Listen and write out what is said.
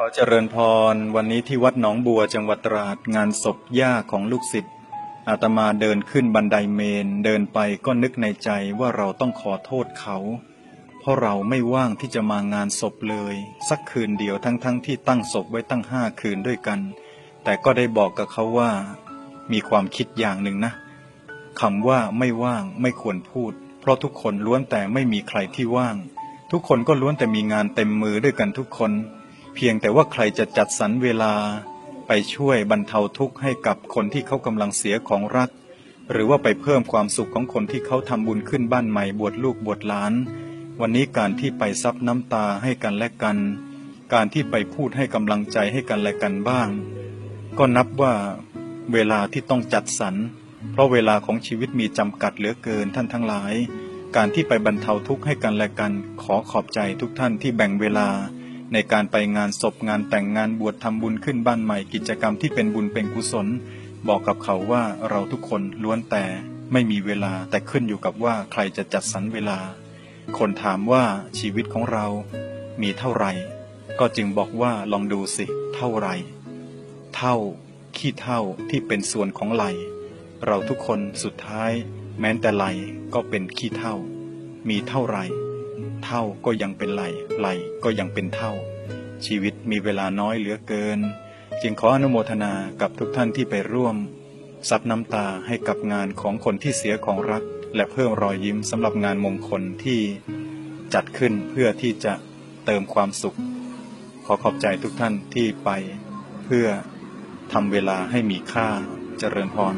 ขอเจริญพร วันนี้ที่วัดหนองบัวจังหวัดตราดงานศพย่าของลูกศิษย์อาตมาเดินขึ้นบันไดเมน เดินไปก็นึกในใจว่าเราต้องขอโทษเขา เพราะเราไม่ว่างที่จะมางานศพเลย สักคืนเดียวทั้งๆทที่ตั้งศพไว้ตั้งห้าคืนด้วยกัน แต่ก็ได้บอกกับเขาว่า มีความคิดอย่างหนึ่งนะคำว่าไม่ว่างไม่ควรพูด เพราะทุกคนล้วนแต่ไม่มีใครที่ว่าง ทุกคนก็ล้วนแต่มีงานเต็มมือด้วยกันทุกคน พียงแต่ว่าใครจะจัดสรรเวลาไปช่วยบรรเทาทุกข์ให้กับคนที่เขากำลังเสียของรัก หรือว่าไปเพิ่มความสุขของคนที่เขาทำบุญขึ้นบ้านใหม่บวชลูกบวชหลาน วันนี้การที่ไปซับน้ำตาให้กันและกัน การที่ไปพูดให้กำลังใจให้กันและกันบ้าง ก็นับว่าเวลาที่ต้องจัดสรรเพราะเวลาของชีวิตมีจำกัดเหลือเกินท่านทั้งหลาย การที่ไปบรรเทาทุกข์ให้กันและกัน ขอขอบใจทุกท่านที่แบ่งเวลา ในการไปงานศพงานแต่งงานบวชทำบุญขึ้นบ้านใหม่กิจกรรมที่เป็นบุญเป็นกุศล บอกกับเขาว่าเราทุกคนล้วนแต่ไม่มีเวลาแต่ขึ้นอยู่กับว่าใครจะจัดสรรเวลา คนถามว่าชีวิตของเรามีเท่าไหร่ ก็จึงบอกว่าลองดูสิ เท่าไหร่ เท่า ขี้เท่าที่เป็นส่วนของไหล เราทุกคนสุดท้าย แม้แต่ไหลก็เป็นขี้เท่า มีเท่าไหร่ เท่าก็ยังเป็นไหลไหลก็ยังเป็นเท่า ชีวิตมีเวลาน้อยเหลือเกิน จึงขออนุโมทนากับทุกท่านที่ไปร่วม ซับน้ำตาให้กับงานของคนที่เสียของรัก และเพิ่มรอยยิ้มสำหรับงานมงคลที่จัดขึ้นเพื่อที่จะเติมความสุข ขอขอบใจทุกท่านที่ไป เพื่อทำเวลาให้มีค่าเจริญพร